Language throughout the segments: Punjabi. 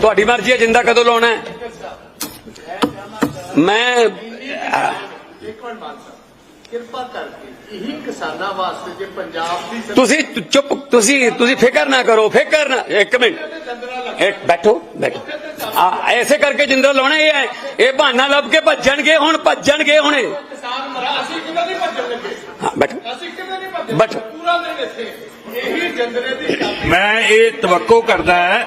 ਤੁਹਾਡੀ ਮਰਜ਼ੀ ਹੈ ਜਿੰਦਾ ਕਦੋਂ ਲਾਉਣਾ ਹੈ। ਮੈਂ ਇੱਕ ਮਿੰਟ ਮਾਨ ਸਾਹਿਬ ਕਿਰਪਾ ਕਰਕੇ ਇਹੀ ਕਿਸਾਨਾਂ ਵਾਸਤੇ ਜੇ ਪੰਜਾਬ ਦੀ ਤੁਸੀਂ ਚੁੱਪ ਤੁਸੀਂ ਤੁਸੀਂ ਫਿਕਰ ਨਾ ਕਰੋ ਫਿਕਰ ਨਾ ਇੱਕ ਮਿੰਟ। ਇੱਕ ਬੈਠੋ ਬੈਠੋ। ਆ ਐਸੇ ਕਰਕੇ ਜਿੰਦਾ ਲਾਉਣਾ ਇਹ ਹੈ। ਇਹ ਬਹਾਨਾ ਲੱਭ ਕੇ ਭੱਜਣਗੇ ਹੁਣ ਭੱਜਣਗੇ ਹੁਣੇ ਕਿਸਾਨ ਮਰਾ ਅਸੀਂ ਕਿੰਨਾ ਨਹੀਂ ਭੱਜਣ ਲੱਗੇ ਹਾਂ ਬੈਠੋ। ਅਸੀਂ ਕਿੰਨਾ ਨਹੀਂ ਭੱਜਣ ਬਟ- ਪੂਰਾ ਦਿਨ ਇੱਥੇ। ਇਹੀ ਜੰਦਰੇ ਦੀ ਚਾਬੀ ਮੈਂ ਇਹ ਤਵੱਕੋ ਕਰਦਾ ਹੈ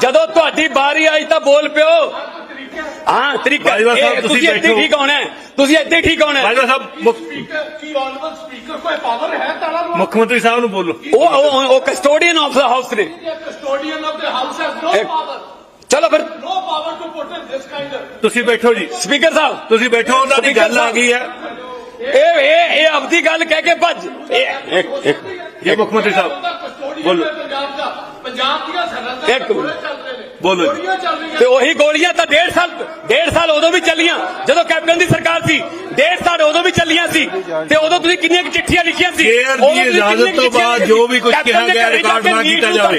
ਜਦੋਂ ਤੁਹਾਡੀ ਵਾਰੀ ਆਈ ਤਾਂ ਬੋਲ ਪਿਓ। ਹਾਂ ਤਰੀਕਾ ਬਾਜਵਾ ਸਾਹਿਬ, ਇਹ ਤੁਸੀਂ ਤੁਸੀਂ ਇੱਥੇ ਬੈਠੋ। ਠੀਕ ਹੋਣਾ ਹੈ? ਤੁਸੀਂ ਇੱਥੇ ਠੀਕ ਹੋਣਾ ਹੈ? ਬਾਜਵਾ ਸਾਹਿਬ ਮੁੱਖ- ਸਪੀਕਰ ਕੀ ਆਨਵਲ ਸਪੀਕਰ ਕੋਈ ਪਾਵਰ ਹੈ ਤਾਲਾ ਨੂੰ ਮੁੱਖ ਮੰਤਰੀ ਸਾਹਿਬ ਨੂੰ ਬੋਲੋ। ਉਹ ਉਹ- ਉਹ ਕਸਟੋਡੀਅਨ ਆਫ ਦਾ ਹਾਊਸ ਨੇ custodian of the house has no. ਇੱਕ- ਪਾਵਰ ਚਲੋ ਫਿਰ। No power to put in this kind ਤੁਸੀਂ ਬੈਠੋ ਜੀ। ਸਪੀਕਰ ਸਾਹਿਬ। ਤੁਸੀਂ ਬੈਠੋ ਉਹਨਾਂ ਦੀ ਗੱਲ ਆ ਗਈ ਹੈ। ਇਹ ਇਹ ਇਹ ਆਪਦੀ ਗੱਲ ਕਹਿ ਕੇ ਭੱਜ। ਇਹ ਇੱਕ ਇੱਕ ਜੀ ਮੁੱਖ ਮੰਤਰੀ ਸਾਹਿਬ ਬੋਲੋ। ਪੰਜਾਬ ਦਾ। ਪੰਜਾਬ ਦੀਆਂ ਸਰਹੱਦਾਂ ਇੱਕ ਬੋਲੋ ਤੇ ਉਹੀ ਗੋਲੀਆਂ ਤਾਂ ਡੇਢ ਸਾਲ ਡੇਢ ਸਾਲ ਉਦੋਂ ਵੀ ਚੱਲੀਆਂ ਜਦੋਂ ਕੈਪਟਨ ਦੀ ਸਰਕਾਰ ਸੀ। ਡੇਢ ਸਾਲ ਉਦੋਂ ਵੀ ਚੱਲੀਆਂ ਸੀ। ਤੇ ਉਦੋਂ ਤੁਸੀਂ ਕਿੰਨੀਆਂ ਕੁ ਚਿੱਠੀਆਂ ਲਿਖੀਆਂ ਸੀ? ਦੀ ਉਦੋਂ ਇਜਾਜ਼ਤ ਤੋਂ ਬਾਅਦ ਜੋ ਵੀ ਕੈਪਟਨ ਕਿਹਾ ਗਿਆ ਰਿਕਾਰਡ ਨਾ ਕੀਤਾ ਜਾਵੇ।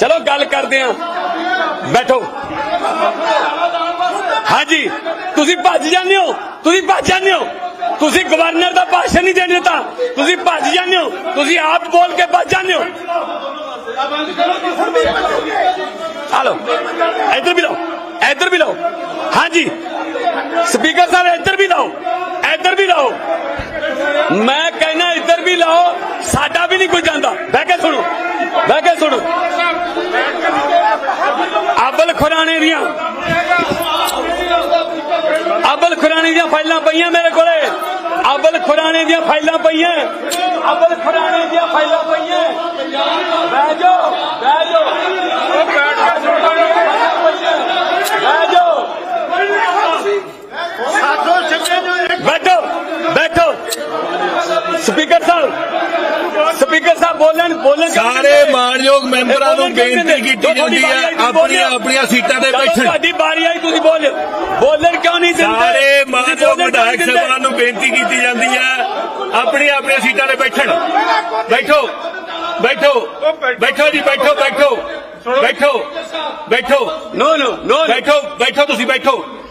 ਚਲੋ ਗੱਲ ਕਰਦੇ ਆਂ ਬੈਠੋ। ਹਾਂਜੀ, ਤੁਸੀਂ ਭੱਜ ਜਾਂਦੇ ਹੋ। ਤੁਸੀਂ ਭੱਜ ਜਾਂਦੇ ਹੋ। ਤੁਸੀਂ ਗਵਰਨਰ ਦਾ ਭਾਸ਼ਣ ਨਹੀਂ ਦੇਣ ਦਿੱਤਾ। ਤੁਸੀਂ ਭੱਜ ਜਾਂਦੇ ਹੋ। ਤੁਸੀਂ ਆਪ ਬੋਲ ਕੇ ਭੱਜ ਜਾਂਦੇ ਹੋ। ਹਲੋ, ਇੱਧਰ ਵੀ ਲਓ। ਇੱਧਰ ਵੀ ਲਓ। ਹਾਂਜੀ। ਸਪੀਕਰ ਸਾਹਿਬ, ਇੱਧਰ ਵੀ ਲਓ। ਇੱਧਰ ਵੀ ਲਓ। ਮੈਂ ਕਹਿੰਦਾ ਇੱਧਰ ਵੀ ਲਓ। ਸਾਡਾ ਵੀ ਨਹੀਂ ਕੋਈ ਜਾਂਦਾ ਬਹਿ ਕੇ ਸੁਣੋ ਬਹਿ ਕੇ ਸੁਣੋ ਅਬਲ ਖੁਰਾਣੇ ਦੀਆਂ ਅਬਲ ਖੁਰਾਣੇ ਦੀਆਂ ਫਾਈਲਾਂ ਪਈਆਂ ਮੇਰੇ ਕੋਲੇ। ਅਬਲ ਖੁਰਾਣੇ ਦੀਆਂ ਫਾਈਲਾਂ ਪਈਆਂ। ਅਬਲ ਖੁਰਾਣੇ ਦੀਆਂ ਫਾਈਲਾਂ ਪਈਆਂ। ਬਹਿ ਜਾਓ ਬਹਿ ਜਾਓ। ਉਹ ਬੈਠ ਕੇ ਸੁਣੋ ਬਹਿ ਜਾਓ। ਬੈਠੋ ਬੈਠੋ। ਸਪੀਕਰ ਸਾਹਿਬ ਸਪੀਕਰ ਸਾਹਿਬ ਬੋਲਣ ਬੋਲਣ ਸਾਰੇ ਦਿੰਦੇ? ਮਾਣਯੋਗ ਮੈਂਬਰਾਂ ਨੂੰ ਬੇਨਤੀ? ਕੀਤੀ ਤੁਹਾਡੀ ਜਾਂਦੀ ਹੈ। ਆਪਣੀਆਂ ਆਪਣੀਆਂ ਸੀਟਾਂ ਤੇ ਬੈਠਣ। ਤੁਹਾਡੀ ਵਾਰੀ ਆਈ ਤੁਸੀਂ ਬੋਲ ਬੋਲਣ ਕਿਉਂ ਨਹੀਂ ਦਿੰਦੇ। ਸਾਰੇ ਕਿਉਂ ਵਿਧਾਇਕ? ਸਭਾ ਨੂੰ ਬੇਨਤੀ ਕੀਤੀ ਜਾਂਦੀ ਹੈ ਆਪਣੀਆਂ ਆਪਣੀਆਂ ਸੀਟਾਂ ਤੇ ਬੈਠਣ। ਬੈਠੋ ਬੈਠੋ ਬੈਠੋ ਜੀ ਬੈਠੋ ਬੈਠੋ ਬੈਠੋ ਬੈਠੋ। ਨੋ ਨੋ ਨੋ ਬੈਠੋ ਬੈਠੋ ਤੁਸੀਂ ਬੈਠੋ।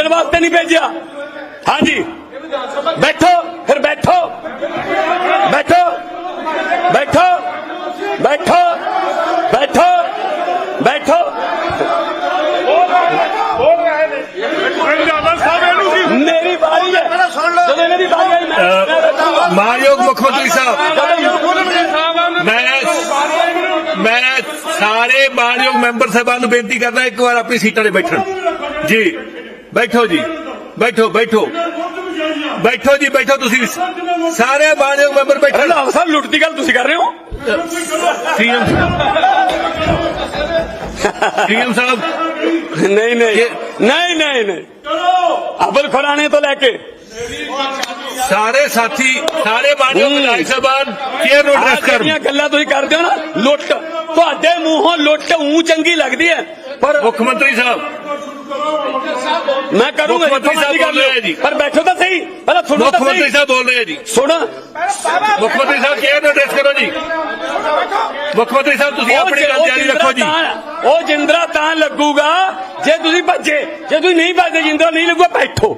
سمجھن واسطے نہیں بھیجا ہاں جی بیٹھو پھر بیٹھو بیٹھو بیٹھو بیٹھو بیٹھو بیٹھو میری باری ہے جب میری باری آئی صاحب میں میں ਸਾਰੇ ਮਾਨਯੋਗ ਮੈਂਬਰ ਸਾਹਿਬਾਨ ਨੂੰ ਬੇਨਤੀ ਕਰਦਾ ਇੱਕ ਵਾਰ ਆਪਣੀ ਸੀਟਾਂ ਬੈਠੋ ਜੀ ਬੈਠੋ ਬੈਠੋ ਬੈਠੋ ਜੀ ਬੈਠੋ ਤੁਸੀਂ ਸਾਰੇ ਮਾਨਯੋਗ ਮੈਂਬਰ ਬੈਠੋ ਰੰਧਾਵਾ ਸਾਹਿਬ ਲੁੱਟ ਦੀ ਗੱਲ ਤੁਸੀਂ ਕਰ ਰਹੇ ਹੋ ਸੀਐਮ ਸੀਐਮ ਸਾਹਿਬ ਨਹੀਂ ਨਹੀਂ ਨਹੀਂ ਨਹੀਂ ਨਹੀਂ ਅਬਲ ਖੁਰਾਣੇ ਤੋਂ ਲੈ ਕੇ ਸਾਰੇ ਸਾਥੀ ਸਾਰੇ ਮਾਨਯੋਗ ਵਿਧਾਇਕ ਸਾਹਿਬਾਨ ਚੇਅਰ ਨੂੰ ਆਹ ਐਡਰੈਸ ਕਰਨ ਜਿਹੜੀਆਂ ਗੱਲਾਂ ਤੁਸੀਂ ਕਰਦੇ ਹੋ ਨਾ ਲੁੱਟ ਤੁਹਾਡੇ ਮੂੰਹੋਂ ਲੁੱਟ ਉਂ ਚੰਗੀ ਲੱਗਦੀ ਹੈ ਪਰ ਮੁੱਖ ਮੰਤਰੀ ਸਾਹਿਬ ਮੈਂ ਕਰੂੰਗਾ ਮੁੱਖ ਮੰਤਰੀ ਸਾਹਿਬ ਜਿੱਥੋਂ ਮਰਜ਼ੀ ਕਰ ਬੋਲ ਰਹੇ ਲਿਓ। ਜੀ। ਪਰ ਬੈਠੋ ਤਾਂ ਸਹੀ ਪਹਿਲਾਂ ਸੁਣੋ ਮੁੱਖ ਤਾਂ ਮੰਤਰੀ ਸਹੀ ਸਾਹਿਬ ਬੋਲ ਰਹੇ ਆ ਜੀ ਸੁਣ ਮੁੱਖ ਮੰਤਰੀ ਸਾਹਿਬ ਚੇਅਰ ਨੂੰ ਐਡਰੈਸ ਕਰੋ ਜੀ ਮੁੱਖ ਮੰਤਰੀ ਸਾਹਿਬ ਤੁਸੀਂ ਉਹ ਆਪਣੀ ਜਿ- ਗੱਲ ਉਹ ਜਾਰੀ ਜਿੰਦਰਾ ਰੱਖੋ ਜੀ ਤਾਂ- ਉਹ ਜਿੰਦਰਾ ਤਾਂ ਲੱਗੂਗਾ ਜੇ ਤੁਸੀਂ ਭੱਜੇ ਜੇ ਤੁਸੀਂ ਨਹੀਂ ਭੱਜਦੇ ਜਿੰਦਰਾ ਨਹੀਂ ਲੱਗੂਗਾ ਬੈਠੋ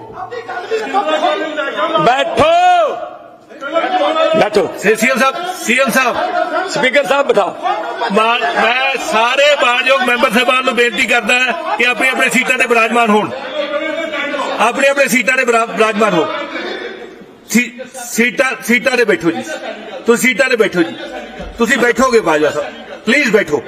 ਬੈਠੋ ਬੈਠੋ ਸੀਐਮ ਬੇਨਤੀ ਕਰਦਾ ਕਿ ਆਪਣੀ ਆਪਣੀ ਸੀਟਾਂ ਤੇ ਬਿਰਾਜਮਾਨ ਹੋਣ। ਆਪਣੀ ਆਪਣੀ ਸੀਟਾਂ ਤੇ ਬਿਰਾ- ਬਿਰਾਜਮਾਨ ਹੋ। ਸੀਟਾਂ ਸੀਟਾਂ ਤੇ ਬੈਠੋ ਜੀ। ਤੁਸੀਂ ਸੀਟਾਂ ਤੇ ਬੈਠੋ ਜੀ। ਤੁਸੀਂ ਬੈਠੋਗੇ ਬਾਜਵਾ ਸਾਹਿਬ। ਪਲੀਜ਼ ਬੈਠੋ।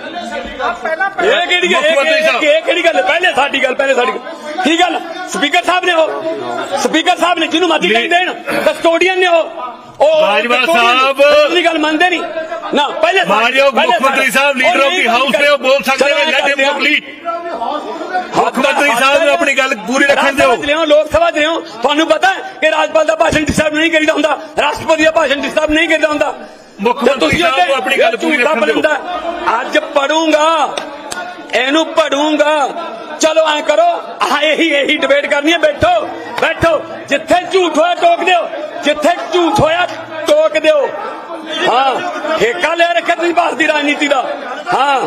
ਇਹ ਕਿਹੜੀ ਇਹ- ਕਿਹੜੀ ਗੱਲ? ਹੈ? ਪਹਿਲੇ ਸਾਡੀ ਗੱਲ ਪਹਿਲੇ ਸਾਡੀ ਗੱਲ। ਕੀ ਗੱਲ? ਸਪੀਕਰ ਸਾਹਿਬ ਨੇ ਉਹ ਸਪੀਕਰ ਸਾਹਿਬ ਨੇ ਜਿਹਨੂੰ ਮਰਜ਼ੀ। ਕਹਿ ਦੇਣ ਕਸਟੋਡੀਅਨ ਨੇ ਉਹ ਉਹ ਬਾਜਵਾ ਸਾਹਿਬ। ਦੀ ਗੱਲ ਮੰਨਦੇ ਨਹੀਂ। ਨਾ ਪਹਿਲੇ ਮਾਨਯੋਗ ਮੁੱਖ ਮੰਤਰੀ sahib leader of the house ਨੇ ਉਹ ਬੋਲ ਸਕਦੇ ਨੇ ਲੈਟ ਹਿਮ। ਕੰਪਲੀਟ ਮੁੱਖ ਮੰਤਰੀ ਸਾਹਿਬ ਨੂੰ ਆਪਣੀ ਗੱਲ ਪੂਰੀ ਰੱਖਣ ਦਿਓ। ਲੋਕ ਸਭਾ ਲਿਆਓ। ਤੁਹਾਨੂੰ ਪਤਾ ਕਿ ਰਾਜਪਾਲ ਦਾ ਭਾਸ਼ਣ ਡਿਸਟਰਬ ਨਹੀਂ ਕਰੀਦਾ ਹੁੰਦਾ। ਰਾਸ਼ਟਰਪਤੀ ਦਾ ਭਾਸ਼ਣ ਡਿਸਟਰਬ ਨਹੀਂ ਕਰੀਦਾ ਹੁੰਦਾ। ਮੁੱਖ ਮੰਤਰੀ ਸਾਹਿਬ ਨੂੰ ਆਪਣੀ ਗੱਲ ਪੂਰੀ ਰੱਖਣ ਦਿਓ। ਅੱਜ ਪੜੂੰਗਾ ਇਹਨੂੰ ਪੜੂੰਗਾ। ਚਲੋ ਐ ਕਰੋ, ਆਹ ਇਹੀ ਇਹੀ ਡਿਬੇਟ ਕਰਨੀ ਹੈ, ਬੈਠੋ ਬੈਠੋ, ਜਿੱਥੇ ਝੂਠ ਹੋਇਆ ਟੋਕ ਦਿਓ, ਜਿੱਥੇ ਝੂਠ ਹੋਇਆ ਟੋਕ ਦਿਓ। ਹਾਂ ਠੇਕਾ ਲੈ ਰੱਖਿਆ ਤੁਸੀਂ ਭਾਰਤ ਦੀ ਰਾਜਨੀਤੀ ਦਾ। ਹਾਂ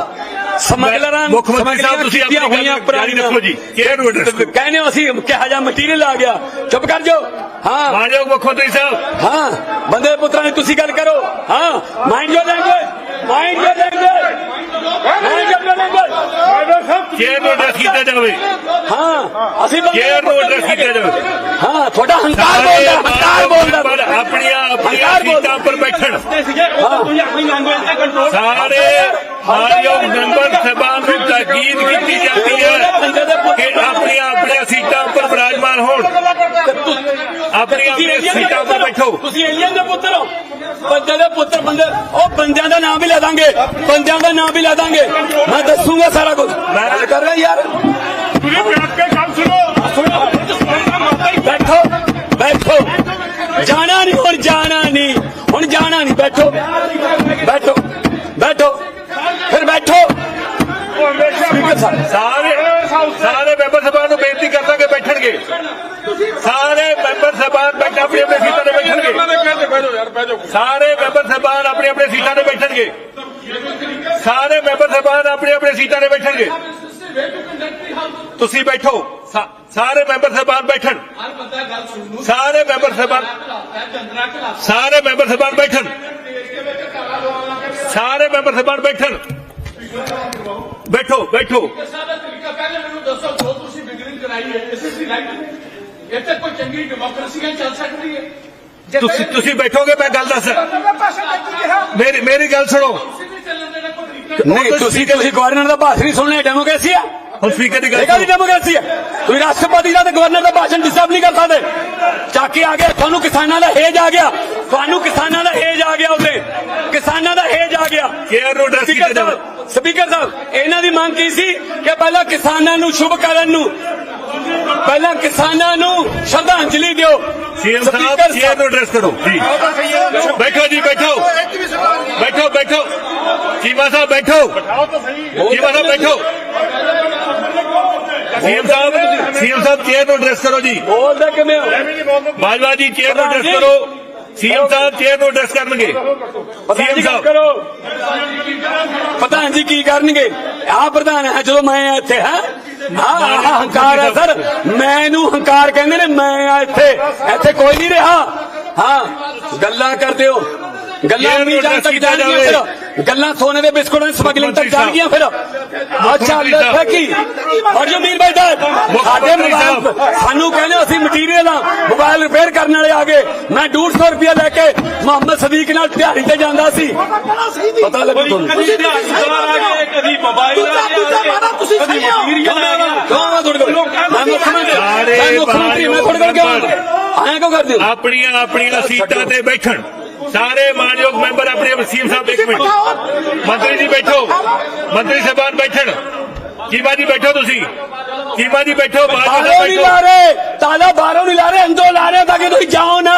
ਸਮਗਲਰਾਂ ਮੁੱਖ ਮੰਤਰੀ ਸਾਹਿਬ ਤੁਸੀਂ ਆਪਣੀ ਕੀਤੀਆਂ ਹੋਈਆਂ ਜਾਰੀ ਰੱਖੋ ਜੀ। ਕੇਅਰ ਕਰੋ? ਕਹਿੰਦੇ ਅਸੀਂ ਕਿਹਾ ਜਾ ਮਟੀਰੀਅਲ ਆ ਗਿਆ। ਚੁੱਪ ਕਰ ਜਾਓ। ਹਾਂ। ਮਾਨਯੋਗ ਮੁੱਖ ਮੰਤਰੀ ਸਾਹਿਬ। ਹਾਂ ਬੰਦੇ ਪੁੱਤਰਾਂ ਨੇ ਤੁਸੀਂ ਗੱਲ ਕਰੋ। ਹਾਂ mind your language mind your language mind your language chair ਨੂੰ ਐਡਰੈਸ ਕੀਤਾ ਜਾਵੇ? ਹਾਂ ਅਸੀਂ ਚੇਅਰ ਨੂੰ ਐਡਰੈਸ ਕੀਤਾ ਜਾਵੇ? ਹਾਂ ਤੁਹਾਡਾ ਹੰਕਾਰ ਬੋਲਦਾ ਹੰਕਾਰ ਬੋਲਦਾ। ਪਰ ਆਪਣੀਆਂ ਆਪਣੀਆਂ। ਸੀਟਾਂ ਉੱਪਰ ਬੈਠਣ। ਤੁਸੀਂ ਆਪਣੀ ਲੈਂਗੁਏਜ ਤੇ ਕੰਟਰੋਲ ਸਾਰੇ ਮਾਨਯੋਗ ਮੈਂਬਰ ਸਾਹਿਬਾਨ ਨੂੰ ਤਾਕੀਦ ਕੀਤੀ ਜਾਂਦੀ ਹੈ ਕਿ ਆਪਣੀਆਂ ਆਪਣੀਆਂ ਸੀਟਾਂ ਉੱਪਰ ਬਿਰਾਜਮਾਨ ਹੋਣ ਆਪਣੀਆਂ ਆਪਣੀਆਂ ਸੀਟਾਂ ਉੱਪਰ ਬੈਠੋ ਤੁਸੀਂ ਏਲੀਅਨ ਦੇ ਪੁੱਤਰ ਹੋ ਬੰਦੇ ਦੇ ਪੁੱਤਰ ਬੰਦੇ ਉਹ ਬੰਦਿਆਂ ਦਾ ਨਾਮ ਵੀ ਲੈ ਦਾਂਗੇ ਬੰਦਿਆਂ ਦਾ ਨਾਮ ਵੀ ਲੈ ਦਾਂਗੇ ਮੈਂ ਦੱਸੂਗਾ ਸਾਰਾ ਕੁਝ ਮੈਂ ਕਰ ਰਿਹਾ ਯਾਰ ਹੁਣ ਜਾਣਾ ਨਹੀਂ ਬੈਠੋ। ਬੈਠੋ ਬੈਠੋ। ਫਿਰ ਬੈਠੋ। ਸਾਰੇ ਸਾਰੇ ਮੈਂਬਰ ਸਾਹਿਬਾਨ ਨੂੰ ਬੇਨਤੀ ਕਰਦਾ ਕਿ ਬੈਠਣਗੇ। ਸਾਰੇ ਮੈਂਬਰ ਸਾਹਿਬਾਨ ਬੈਠ ਆਪਣੀ ਆਪਣੀ ਸੀਟਾਂ ਤੇ ਬੈਠਣਗੇ। ਸਾਰੇ ਮੈਂਬਰ ਸਾਹਿਬਾਨ ਆਪਣੀ ਆਪਣੀ ਸੀਟਾਂ ਤੇ ਬੈਠਣਗੇ। ਸਾਰੇ ਮੈਂਬਰ ਸਾਹਿਬਾਨ ਆਪਣੀ ਆਪਣੀ ਸੀਟਾਂ ਤੇ ਬੈਠਣਗੇ। ਤੁਸੀਂ ਬੈਠੋ। ਸਾ- ਸਾਰੇ ਮੈਂਬਰ ਸਾਹਿਬਾਨ ਬੈਠਣ ਸਾਰੇ ਮੈਂਬਰ ਸਾਹਿਬਾਨ ਸਾਰੇ ਮੈਂਬਰ ਸਾਹਿਬਾਨ ਬੈਠਣ ਸਾਰੇ ਮੈਂਬਰ ਸਾਹਿਬਾਨ ਬੈਠਣ ਬੈਠੋ ਬੈਠੋ ਸਾਡਾ ਤਰੀਕਾ ਪਹਿਲੇ ਮੈਨੂੰ ਦੱਸੋ ਜੋ ਤੁਸੀਂ ਬਿਗਰਿੰਗ ਕਰਾਈ ਹੈ ਐਸਐਸਸੀ ਰਾਈਟ ਇੱਥੇ ਕੋਈ ਚੰਗੀ ਡੈਮੋਕ੍ਰੇਸੀ ਹੈ ਚੱਲ ਸਕਦੀ ਹੈ ਤੁਸੀਂ ਤੁਸੀਂ ਬੈਠੋਗੇ ਮੈਂ ਗੱਲ ਦੱਸ ਮੇਰੀ ਮੇਰੀ ਗੱਲ ਸੁਣੋ ਤੁਸੀਂ ਵੀ ਚੱਲਣ ਦੇਣਾ ਕੋਈ ਤਰੀਕਾ ਨਹੀਂ ਤੁਸੀਂ ਤੁਸੀਂ ਗਵਰਨਰ ਦਾ ਭਾਸ਼ਣ ਨਹੀਂ ਸੁਣਨਾ ਡੈਮੋਕ੍ਰੇਸੀ ਆ ਹੁਣ ਸਪੀਕਰ ਦੀ ਗੱਲ ਇਹ ਕਾਹਦੀ ਸੁਣੋ ਡੈਮੋਕ੍ਰੇਸੀ ਹੈ। ਤੁਸੀਂ ਰਾਸ਼ਟਰਪਤੀ ਦਾ ਤੇ ਗਵਰਨਰ ਦਾ ਭਾਸ਼ਣ ਡਿਸਟਰਬ ਨਹੀਂ ਕਰ ਸਕਦੇ। ਚਾਕੇ ਆ ਗਿਆ ਤੁਹਾਨੂੰ ਕਿਸਾਨਾਂ ਦਾ ਹੇਜ ਆ ਗਿਆ। ਤੁਹਾਨੂੰ ਕਿਸਾਨਾਂ ਦਾ ਹੇਜ ਆ ਗਿਆ ਉਹਦੇ ਕਿਸਾਨਾਂ ਦਾ ਹੇਜ ਆ ਗਿਆ। ਕੇਅਰ ਨੂੰ address ਕੀਤਾ ਸਪੀਕਰ ਜਾਵੇ। ਸਾਹਿਬ ਸਪੀਕਰ ਸਾਹਿਬ ਇਹਨਾਂ ਦੀ ਮੰਗ ਕੀ ਸੀ ਕਿ ਪਹਿਲਾਂ ਕਿਸਾਨਾਂ ਨੂੰ ਸ਼ੁਭ ਕਰਨ ਨੂੰ ਪਹਿਲਾਂ ਕਿਸਾਨਾਂ ਨੂੰ ਸ਼ਰਧਾਂਜਲੀ ਦਿਓ। ਸੀਐਮ ਸਾਹਿਬ ਚੇਅਰ ਨੂੰ ਐਡਰੈਸ ਕਰੋ ਜੀ ਬੈਠੋ ਜੀ ਬੈਠੋ। ਬੈਠੋ ਬੈਠੋ। ਚੀਮਾ ਸਾਹਿਬ ਬੈਠੋ। ਚੀਮਾ ਸਾਹਿਬ ਬੈਠੋ। CM sahib CM sahib chair ਨੂੰ ਐਡਰੈਸ ਕਰੋ ਜੀ ਬੋਲਦੇ ਕਿਵੇਂ ਹੋ ਬਾਜਵਾ ਜੀ ਚੇਅਰ ਨੂੰ ਐਡਰੈਸ ਕਰੋ ਸੀਐਮ ਸਾਹਿਬ ਚੇਅਰ ਨੂੰ ਐਡਰੈਸ ਕਰਨਗੇ ਸੀਐਮ ਸਾਹਿਬ ਕਰੋ ਪ੍ਰਧਾਨ ਜੀ ਕੀ ਕਰਨਗੇ ਆ ਪ੍ਰਧਾਨ ਹੈ ਜਦੋਂ ਮੈਂ ਇੱਥੇ ਹਾਂ ਆਹ ਹੰਕਾਰ ਹੈ ਸਰ ਮੈਨੂੰ ਹੰਕਾਰ ਕਹਿੰਦੇ ਨੇ ਮੈਂ ਆ ਇੱਥੇ ਇੱਥੇ ਕੋਈ ਨਹੀਂ ਰਿਹਾ ਹਾਂ ਗੱਲਾਂ ਕਰਦੇ ਹੋ ਗੱਲਾਂ ਵੀ ਜਾਣ ਤੱਕ ਜਾਵੇ। ਫਿਰ ਗੱਲਾਂ ਸੋਨੇ ਦੇ ਬਿਸਕੁਟਾਂ ਦੀ ਸਮਗਲਿੰਗ ਤੱਕ ਸਾਹਿਬ। ਜਾਣਗੀਆਂ ਫਿਰ। ਅੱਛਾ ਸਾਹਿਬ। ਫੈਕੀ ਔਰ ਜਮੀਰ ਭਾਈ ਸਾਹਿਬ ਸਾਡੇ ਮੋਬਾਈਲ। ਸਾਨੂੰ ਕਹਿੰਦੇ ਅਸੀਂ ਮਟੀਰੀਅਲ ਆ ਮੋਬਾਈਲ ਰਿਪੇਅਰ ਕਰਨ ਵਾਲੇ ਆ ਗਏ। ਮੈਂ 150 ਰੁਪਇਆ ਲੈ ਕੇ ਮੁਹੰਮਦ ਸਦੀਕ ਨਾਲ ਦਿਹਾੜੀ ਤੇ ਜਾਂਦਾ ਸੀ। ਪਤਾ ਲੱਗੂ ਤੁਹਾਨੂੰ? ਕਦੀ ਦਿਹਾੜੀਦਾਰ ਆ ਗਏ ਕਦੀ ਮੋਬਾਈਲ ਆ ਗਿਆ ਤੁਸੀਂ ਕਦੀ। ਮਟੀਰੀਅਲ ਆ ਤੁਹਾਡੇ ਕੋਲ ਮੈਂ ਮੁੱਖ ਮੰਤਰੀ ਸਾਰੇ ਮੈਂ ਮੁੱਖ ਮੰਤਰੀ ਮੈਂ ਤੁਹਾਡੇ ਕੋਲ ਕਿਉਂ ਆਇਆ ਕਿਉਂ ਕਰਦੇ ਹੋ? ਆਪਣੀਆਂ ਆਪਣੀਆਂ ਸੀਟਾਂ ਤੇ ਬੈਠਣ। ਸਾਰੇ ਮਾਨਯੋਗ ਮੈਂਬਰ ਆਪਣੇ ਵਸੀਮ ਸਾਹਿਬ ਇੱਕ ਮਿੰਟ। ਮੰਤਰੀ ਜੀ ਬੈਠੋ। ਮੰਤਰੀ ਸਾਹਿਬਾਨ ਬੈਠਣ। ਚੀਮਾ ਜੀ ਬੈਠੋ ਤੁਸੀਂ। ਚੀਮਾ ਜੀ ਬੈਠੋ ਬਾਹਰੋਂ ਨਹੀਂ ਬੈਠੋ। ਲਾ ਰਹੇ ਤਾਲਾ ਬਾਹਰੋਂ ਨਹੀਂ ਲਾ ਰਹੇ ਅੰਦਰੋਂ ਲਾ ਰਹੇ ਤਾਂ ਕਿ ਤੁਸੀਂ ਜਾਓ ਨਾ।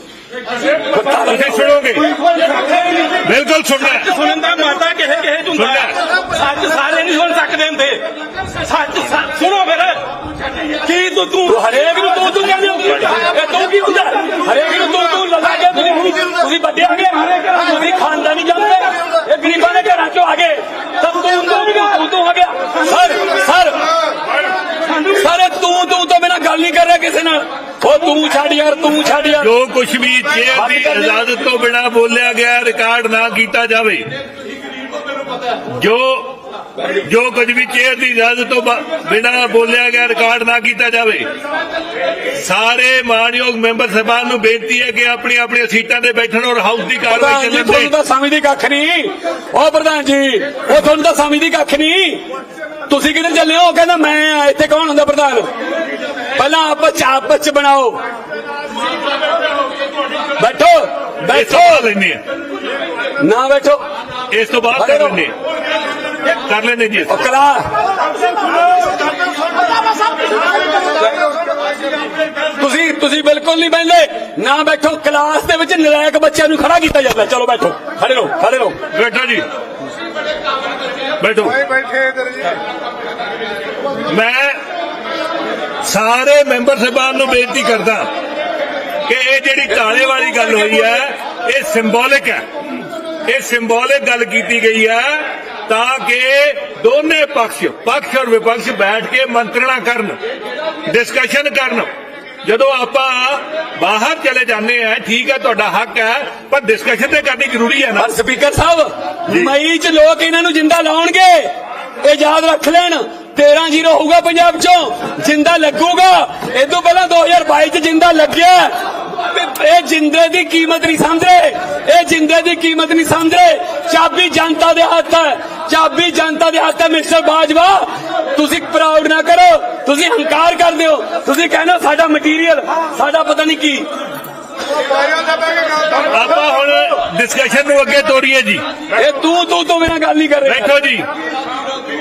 ਤੁਸੀਂ ਸੁਣੋਗੇ? ਬਿਲਕੁਲ ਸੁਣਨਾ ਦਾ ਮਾਤਾ ਕਿਸੇ ਕਿਸੇ ਚ ਹੁੰਦਾ ਹੈ। ਸੱਚ ਸਾਰੇ ਨਹੀਂ ਸੁਣ ਸਕਦੇ ਹੁੰਦੇ। ਸੱਚ ਸੁਣੋ ਫਿਰ। ਕੀ ਤੂੰ ਤੂੰ ਹਰੇਕ ਨੂੰ ਤੂੰ ਤੂੰ ਕਹਿੰਦੇ ਹੋ? ਇਹ ਤੂੰ ਕੀ ਹੁੰਦਾ ਹਰੇਕ ਨੂੰ ਤੂੰ ਤੂੰ ਲਗਾ ਕੇ ਤੁਸੀਂ ਤੁਸੀਂ ਵੱਡੇ ਆ ਗਏ। ਤੁਸੀਂ ਖਾਨਦਾਨੀ ਜਾਂਦੇ ਇਹ ਗਰੀਬਾਂ ਦੇ ਘਰਾਂ ਚੋਂ ਆ ਗਏ। ਤਾਂ ਤੂੰ ਤੂੰ ਤੂੰ ਆ ਗਿਆ। ਸਰ ਸਰ ਸਾਰੇ ਤੂੰ ਤੂੰ ਤੋਂ ਬਿਨਾ ਗੱਲ ਨਹੀਂ ਕਰ ਰਿਹਾ ਕਿਸੇ ਨਾਲ। ਉਹ ਤੂੰ ਛੱਡ ਯਾਰ ਤੂੰ ਛੱਡ ਯਾਰ। ਜੋ ਕੁਝ ਵੀ ਚੇਅਰ ਦੀ ਇਜਾਜ਼ਤ ਤੋਂ ਬਿਨਾ ਬੋਲਿਆ ਗਿਆ ਰਿਕਾਰਡ ਨਾ ਕੀਤਾ ਜਾਵੇ। ਜੋ ਜੋ ਕੁਝ ਵੀ ਚੇਅਰ ਦੀ ਇਜਾਜ਼ਤ ਤੋਂ ਬਿਨਾ ਬੋਲਿਆ ਗਿਆ ਰਿਕਾਰਡ ਨਾ ਕੀਤਾ ਜਾਵੇ। ਸਾਰੇ ਮਾਨਯੋਗ ਮੈਂਬਰ ਸਾਹਿਬਾਨ ਨੂੰ ਬੇਨਤੀ ਹੈ ਕਿ ਆਪਣੀ ਆਪਣੀਆਂ ਸੀਟਾਂ ਤੇ ਬੈਠਣ ਔਰ ਹਾਊਸ ਦੀ ਕਾਰਵਾਈ ਚੱਲਣ ਤੁਹਾਨੂੰ ਦੇ ਤਾਂ ਸਮਝਦੀ ਕੱਖ ਨਹੀਂ। ਉਹ ਪ੍ਰਧਾਨ ਜੀ ਉਹ ਤੁਹਾਨੂੰ ਤਾਂ ਸਮਝਦੀ ਕੱਖ ਨਹੀਂ। ਤੁਸੀਂ ਕਿੱਧਰ ਚੱਲੇ ਹੋ? ਕਹਿੰਦਾ ਮੈਂ ਆ ਇੱਥੇ ਕੌਣ ਹੁੰਦਾ ਪ੍ਰਧਾਨ? ਪਹਿਲਾਂ ਆਪਸ ਚ ਆਪਸ ਚ ਬਣਾਓ। ਬੈਠੋ ਬੈਠੋ। ਲੈਣੇ ਨਾ ਬੈਠੋ। ਇਸ ਤੋਂ ਬਾਅਦ ਕਰ ਲੈਣੇ ਕਰ ਲੈਣੇ ਜੀ ਕਲਾ ਤੁਸੀਂ ਤੁਸੀਂ ਬਿਲਕੁਲ ਨਹੀਂ ਬੈਠੇ ਨਾ ਬੈਠੋ ਕਲਾਸ ਦੇ ਵਿੱਚ ਨਲਾਇਕ ਬੱਚਿਆਂ ਨੂੰ ਖੜਾ ਕੀਤਾ ਜਾਂਦਾ। ਚਲੋ ਬੈਠੋ। ਖੜੇ ਰਹੋ ਖੜੇ ਰਹੋ। ਬੈਠੋ ਜੀ। ਬੈਠੋ। ਬੈਠੇ ਇਧਰ ਜੀ। ਮੈਂ ਸਾਰੇ ਮੈਂਬਰ ਸਾਹਿਬਾਨ ਨੂੰ ਬੇਨਤੀ ਕਰਦਾ ਕਿ ਇਹ ਜਿਹੜੀ ਤਾਲੇ ਵਾਲੀ ਗੱਲ ਹੋਈ ਹੈ ਇਹ ਸਿੰਬੋਲਿਕ ਹੈ। ਇਹ ਸਿੰਬੋਲਿਕ ਗੱਲ ਕੀਤੀ ਗਈ ਹੈ ਤਾਂ ਕਿ ਦੋਨੇ ਪਕਸ਼ ਪਕਸ਼ ਔਰ ਵਿਪਕਸ਼ ਬੈਠ ਕੇ ਮੰਤਰਣਾ ਕਰਨ ਡਿਸਕਸ਼ਨ ਕਰਨ। ਜਦੋਂ ਆਪਾਂ ਬਾਹਰ ਚਲੇ ਜਾਂਦੇ ਆ ਠੀਕ ਹੈ ਤੁਹਾਡਾ ਹੱਕ ਹੈ ਪਰ ਡਿਸਕਸ਼ਨ ਤੇ ਕਰਨੀ ਜ਼ਰੂਰੀ ਹੈ ਨਾ ਪਰ ਸਪੀਕਰ ਸਾਹਿਬ। ਮਈ ਚ ਲੋਕ ਇਹਨਾਂ ਨੂੰ ਜਿੰਦਾ ਲਾਉਣਗੇ ਇਹ ਯਾਦ ਰੱਖ ਲੈਣ 13 ਜ਼ੀਰੋ ਹੋਊਗਾ ਪੰਜਾਬ ਚੋਂ ਜਿੰਦਾ ਲੱਗੂਗਾ ਇਹ ਤੋਂ ਪਹਿਲਾਂ 2022 ਚ ਜਿੰਦਾ ਲੱਗਿਆ ਇਹ ਜਿੰਦੇ ਦੀ ਕੀਮਤ ਨਹੀਂ ਸਮਝ ਰਹੇ ਇਹ ਜਿੰਦੇ ਦੀ ਕੀਮਤ ਨਹੀਂ ਸਮਝ ਰਹੇ ਚਾਬੀ ਜਨਤਾ ਦੇ ਹੱਥ ਹੈ। ਚਾਬੀ ਜਨਤਾ ਦੇ ਹੱਥ ਹੈ ਮਿਸਟਰ ਬਾਜਵਾ। ਤੁਸੀਂ ਪ੍ਰਾਊਡ ਨਾ ਕਰੋ। ਤੁਸੀਂ ਹੰਕਾਰ ਕਰਦੇ ਹੋ। ਤੁਸੀਂ ਕਹਿੰਦੇ ਸਾਡਾ ਮਟੀਰੀਅਲ ਸਾਡਾ ਪਤਾ ਨਹੀਂ ਕੀ। ਆਪਾਂ ਹੁਣ ਡਿਸਕਸ਼ਨ ਨੂੰ ਅੱਗੇ ਤੋਰੀਏ ਜੀ। ਇਹ ਤੂੰ ਤੂੰ ਤੋਂ ਬਿਨਾਂ ਗੱਲ ਨਹੀਂ ਕਰ ਰਿਹਾ। ਬੈਠੋ ਜੀ।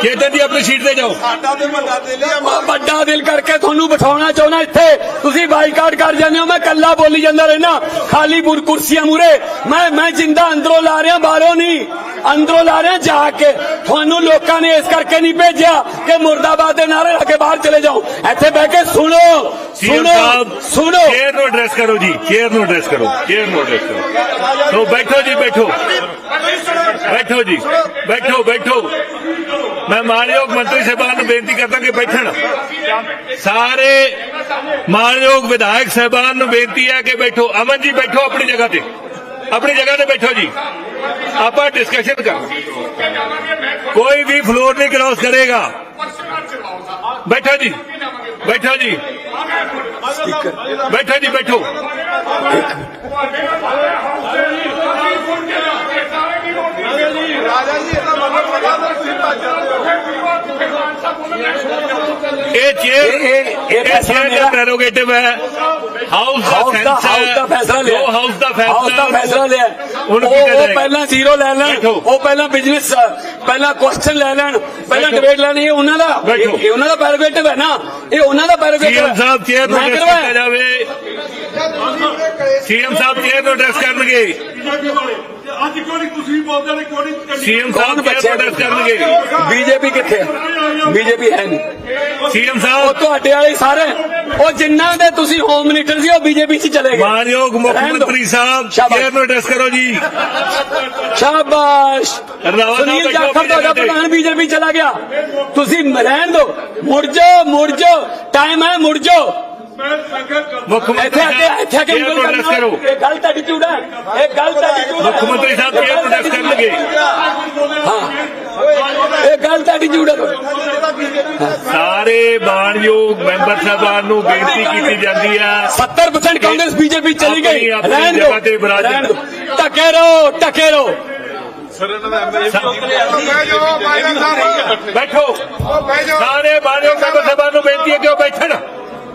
ਚੇਤਨ ਜੀ ਆਪਣੀ ਸੀਟ ਤੇ ਜਾਓ। ਸਾਡਾ ਤੇ ਵੱਡਾ ਦਿਲ ਆ ਮੈਂ। ਵੱਡਾ ਦਿਲ ਕਰਕੇ ਤੁਹਾਨੂੰ ਬਿਠਾਉਣਾ ਚਾਹੁੰਦਾ ਇੱਥੇ। ਤੁਸੀਂ ਬਾਈਕਾਟ ਕਰ ਜਾਂਦੇ ਹੋ ਮੈਂ ਕੱਲਾ ਬੋਲੀ ਜਾਂਦਾ ਰਹਿਣਾ ਖਾਲੀ ਬੁਰ ਕੁਰਸੀਆਂ ਮੂਰੇ ਮੈਂ ਮੈਂ ਜਿੰਦਾ ਅੰਦਰੋਂ ਲਾ ਰਿਹਾ ਬਾਹਰੋਂ ਨਹੀਂ। ਅੰਦਰੋਂ ਲਾ ਰਿਹਾ ਜਾ ਕੇ। ਤੁਹਾਨੂੰ ਲੋਕਾਂ ਨੇ ਇਸ ਕਰਕੇ ਨਹੀਂ ਭੇਜਿਆ ਕਿ ਮੁਰਦਾਬਾਦ ਦੇ ਨਾਰੇ ਲਾ ਕੇ ਬਾਹਰ ਚਲੇ ਜਾਓ। ਇੱਥੇ ਬਹਿ ਕੇ ਸੁਣੋ। ਸੀਐਮ ਸੁਣੋ ਸਾਹਿਬ ਸੁਣੋ ਚੇਅਰ ਨੂੰ ਐਡਰੈਸ ਕਰੋ ਜੀ ਚੇਅਰ ਨੂੰ ਐਡਰੈਸ ਕਰੋ ਚੇਅਰ ਨੂੰ ਐਡਰੈਸ ਕਰੋ ਸੋ ਬੈਠੋ ਜੀ ਬੈਠੋ ਬੈਠੋ ਜੀ ਬੈਠੋ ਬੈਠੋ ਮੈਂ ਮਾਨਯੋਗ ਮੰਤਰੀ ਸਾਹਿਬਾਨ ਨੂੰ ਬੇਨਤੀ ਕਰਦਾ ਕਿ ਬੈਠਣ ਸਾਰੇ ਮਾਨਯੋਗ ਵਿਧਾਇਕ ਸਾਹਿਬਾਨ ਨੂੰ ਬੇਨਤੀ ਹੈ ਕਿ ਬੈਠੋ ਅਮਨ ਜੀ ਬੈਠੋ ਆਪਣੀ ਜਗ੍ਹਾ ਤੇ ਆਪਣੀ ਜਗ੍ਹਾ ਤੇ ਬੈਠੋ ਜੀ ਆਪਾਂ ਡਿਸਕਸ਼ਨ ਕਰ ਕੋਈ ਵੀ ਫਲੋਰ ਨਹੀਂ ਕ੍ਰਾਸ ਕਰੇਗਾ ਬੈਠੋ ਜੀ ਬੈਠੋ ਜੀ ਬੈਠੋ। ਰਾਜਾ ਜੀ ਇਹ ਇਹ- ਇਹ- ਇਹ ਇਹ ਪ੍ਰੈਰੋਗੇਟਿਵ ਹੈ। ਹਾਊਸ ਦਾ ਸੈਂਸ ਹਾਊਸ ਦਾ ਫੈਸਲਾ ਲਿਆ। ਜੋ ਹਾਊਸ ਦਾ ਫੈਸਲਾ ਹਾਊਸ ਦਾ ਫੈਸਲਾ ਲਿਆ। ਹੁਣ ਉਹ ਪਹਿਲਾਂ ਜ਼ੀਰੋ ਲੈ ਲੈਣ। ਉਹ ਪਹਿਲਾਂ ਬਿਜ਼ਨਸ ਪਹਿਲਾਂ ਕੁਐਸਚਨ ਲੈ ਲੈਣ। ਪਹਿਲਾਂ। ਡਿਬੇਟ ਲੈਣੀ ਇਹ ਉਹਨਾਂ ਦਾ। ਇਹ ਉਹਨਾਂ ਦਾ ਪੈਰੋਗੇਟਿਵ ਹੈ ਨਾ? ਇਹ ਉਹਨਾਂ ਦਾ ਪੈਰੋਗੇਟਿਵ ਸੀਐਮ ਸਾਹਿਬ ਚੇਅਰ ਨੂੰ ਕਰਵਾਇਆ। ਜਾਵੇ? ਸੀਐਮ ਸਾਹਿਬ ਚੇਅਰ ਨੂੰ ਐਡਰੈਸ ਕਰਨਗੇ? ਅੱਜ ਕਿਉਂ ਨਹੀਂ ਤੁਸੀਂ ਬੋਲਦੇ ਨੇ? ਕਿਉਂ ਨਹੀਂ ਸੀਐਮ ਕੌਣ ਸਾਹਿਬ ਚੇਅਰ ਬੱਚੇ ਐਡਰੈਸ ਕਰਨਗੇ? ਬੀਜੇਪੀ ਕਿੱਥੇ ਹੈ ਬੀਜੇਪੀ ਹੈ ਨਹੀਂ। ਸੀਐਮ ਉਹ ਸਾਹਿਬ ਤੁਹਾਡੇ ਵਾਲੇ ਸਾਰੇ। ਉਹ ਜਿੰਨਾਂ ਦੇ ਤੁਸੀਂ ਹੋਮ ਮਿਨਿਸਟਰ ਸੀ ਉਹ ਬੀਜੇਪੀ 'ਚ ਚਲੇ ਗਏ। ਮਾਨਯੋਗ ਮੁੱਖ। ਮੰਤਰੀ ਸਾਹਿਬ। ਚੇਅਰ ਨੂੰ ਐਡਰੈਸ ਕਰੋ ਜੀ। ਸ਼ਾਬਾਸ਼। ਸੁਨੀਲ ਜਾਖੜ ਤੁਹਾਡਾ। ਪ੍ਰਧਾਨ ਬੀਜੇਪੀ ਚਲਾ ਗਿਆ। ਤੁਸੀਂ ਰਹਿਣ ਦਿਓ ਮੁੜ ਜਾਓ ਮੁੜ ਜਾਓ। ਟਾਈਮ ਹੈ ਮੁੜ ਜਾਓ। ਮੁੱਖ ਮੰਤਰੀ ਇੱਥੇ ਆ ਸਾਹਿਬ ਇੱਥੇ ਆ ਨੂੰ ਉਂਗਲ ਕਰਨਾ ਕਰੋ। ਇਹ ਗਲਤ ਐਟੀਟਿਊਡ ਹੈ। ਇਹ ਗਲਤ ਐਟੀਟਿਊਡ ਮੁੱਖ ਮੰਤਰੀ ਸਾਹਿਬ ਨੂੰ ਐਡਰੈਸ ਕਰਨਗੇ। ਇਹ ਗਲਤ ਐਟੀਟਿਊਡ ਹੈ। ਤੁਹਾਡਾ। ਸਾਰੇ ਮਾਨਯੋਗ ਮੈਂਬਰ ਸਾਹਿਬਾਨ ਨੂੰ ਬੇਨਤੀ ਕੀਤੀ ਜਾਂਦੀ ਹੈ 70% ਕਾਂਗਰਸ ਬੀਜੇਪੀ ਚਲੀ ਗਈ। ਰਹਿਣ ਦਿਓ। ਟਕੇ ਰਹੋ ਟਕੇ ਰਹੋ। ਬੈਠੋ। ਸਾਰੇ ਮਾਨਯੋਗ ਮੈਂਬਰ ਸਾਹਿਬਾਨ ਨੂੰ ਬੇਨਤੀ ਹੈ ਕਿ ਉਹ ਬੈਠਣ।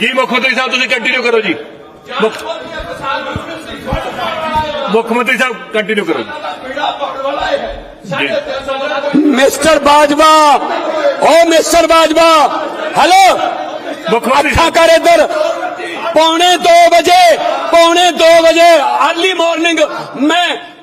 ਜੀ ਮੁੱਖ ਮੰਤਰੀ ਸਾਹਿਬ ਤੁਸੀਂ ਕੰਟੀਨਿਊ ਕਰੋ ਜੀ। ਮੁੱਖ ਮੰਤਰੀ ਸਾਹਿਬ ਕੰਟੀਨਿਊ ਕਰੋ ਜੀ। ਮਿਸਟਰ ਬਾਜਵਾ ਓ ਮਿਸਟਰ ਬਾਜਵਾ ਹੈਲੋ। ਮੁੱਖ ਮੰਤਰੀ ਸਾਹਿਬ। ਕਰ ਇੱਧਰ। ਪੌਣੇ 2 ਵਜੇ ਪੌਣੇ 2 ਵਜੇ ਅਰਲੀ ਮਾਰਨਿੰਗ ਮੈਂ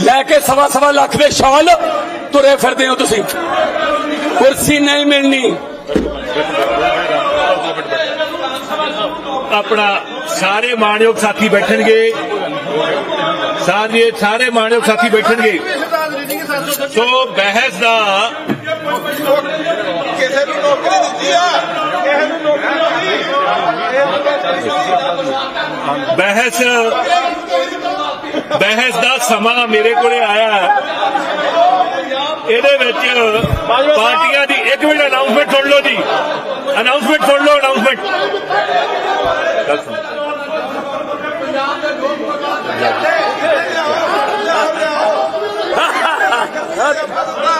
ਲੈ ਕੇ ਸਵਾ ਸਵਾ ਲੱਖ ਦੇ ਸ਼ਾਲ ਤੁਰੇ ਫਿਰਦੇ ਹੋ ਤੁਸੀਂ। ਕੁਰਸੀ ਨਹੀਂ ਮਿਲਣੀ। ਆਪਣਾ ਸਾਰੇ ਮਾਣਯੋਗ ਸਾਥੀ ਬੈਠਣਗੇ। ਸਾਰੇ ਸਾਰੇ ਮਾਣਯੋਗ ਸਾਥੀ ਬੈਠਣਗੇ। ਸੋ ਬਹਿਸ ਦਾ ਕਿਸੇ ਨੂੰ ਨੌਕਰੀ ਦਿੱਤੀ ਆ। ਕਿਸੇ ਨੂੰ ਨੌਕਰੀ ਬਹਿਸ ਬਹਿਸ ਦਾ ਸਮਾਂ ਮੇਰੇ ਕੋਲੇ ਆਇਆ ਹੈ। ਇਹਦੇ ਵਿੱਚ ਪਾਰਟੀਆਂ ਦੀ ਇੱਕ ਮਿੰਟ ਅਨਾਉਂਸਮੈਂਟ ਸੁਣ ਲਓ ਜੀ। ਅਨਾਉਂਸਮੈਂਟ ਸੁਣ ਲਓ ਅਨਾਉਂਸਮੈਂਟ ਦੀ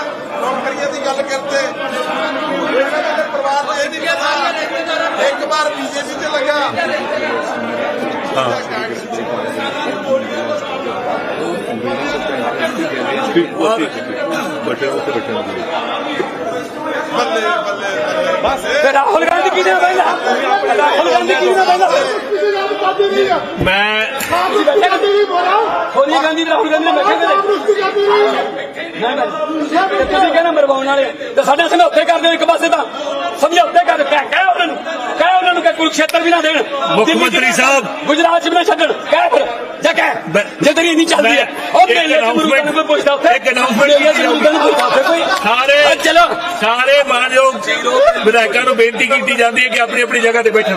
ਗੱਲ ਕਰਦੇ ਇਹਨਾਂ ਪਰਿਵਾਰ ਨੂੰ ਇਹ ਨਹੀਂ ਪਤਾ ਇੱਕ ਵਾਰ ਬੀਜੇਪੀ ਤੇ ਲੱਗਾ। ਬੱਲੇ ਬੱਲੇ ਬੱਲੇ ਤੇ ਰਾਹੁਲ ਗਾਂਧੀ ਕਿਹਨੇ ਬੈਠਾ ਰਾਹੁਲ ਗਾਂਧੀ ਕਿਹਨੇ ਬੈਠਾ ਮੈਂ ਸੋਨੀਆ ਗਾਂਧੀ ਤੇ ਰਾਹੁਲ ਗਾਂਧੀ ਨੇ ਬੈਠੇ ਨਾ ਨਾ ਤੇ ਤੁਸੀਂ ਕਹਿੰਦੇ ਮਰਵਾਉਣ ਵਾਲੇ ਤੇ ਸਾਡੇ ਸਮਝੌਤੇ ਕਰਦੇ ਹੋ ਇੱਕ ਪਾਸੇ ਤਾਂ। ਸਮਝੌਤੇ ਕਰ ਕਹਿ ਕਹਿ ਉਹਨਾਂ ਨੂੰ ਕਹਿ ਉਹਨਾਂ ਨੂੰ ਕਿ ਕੁਰੂਕਸ਼ੇਤਰ ਵੀ ਨਾ ਦੇਣ ਮੁੱਖ ਦਿੱਲੀ 'ਚ ਮੰਤਰੀ ਨਾ- ਸਾਹਿਬ। ਗੁਜਰਾਤ ਚ ਵੀ ਨਾ ਛੱਡਣ ਕਹਿ ਫਿਰ ਜਾ ਕਹਿ। ਮੈਂ- ਜੇ ਤੇਰੀ ਨਹੀਂ ਚੱਲਦੀ ਹੈ ਮੈਂ ਉਹ ਇੱਕ ਮੇਲੇ ਚ ਮੁਰਗਾਂ ਨੂੰ ਕੋਈ ਪੁੱਛਦਾ ਉੱਥੇ। ਇੱਕ announcement ਮੇਲੇ ਚ ਮੁਰਗਾਂ ਨੂੰ ਪੁੱਛਦਾ ਉੱਥੇ ਕੋਈ। ਸਾਰੇ ਚਲੋ। ਸਾਰੇ ਮਾਨਯੋਗ ਵਿਧਾਇਕਾਂ ਨੂੰ ਬੇਨਤੀ ਕੀਤੀ ਜਾਂਦੀ ਹੈ ਕਿ ਆਪਣੀ ਆਪਣੀ ਜਗ੍ਹਾ ਤੇ ਬੈਠਣ।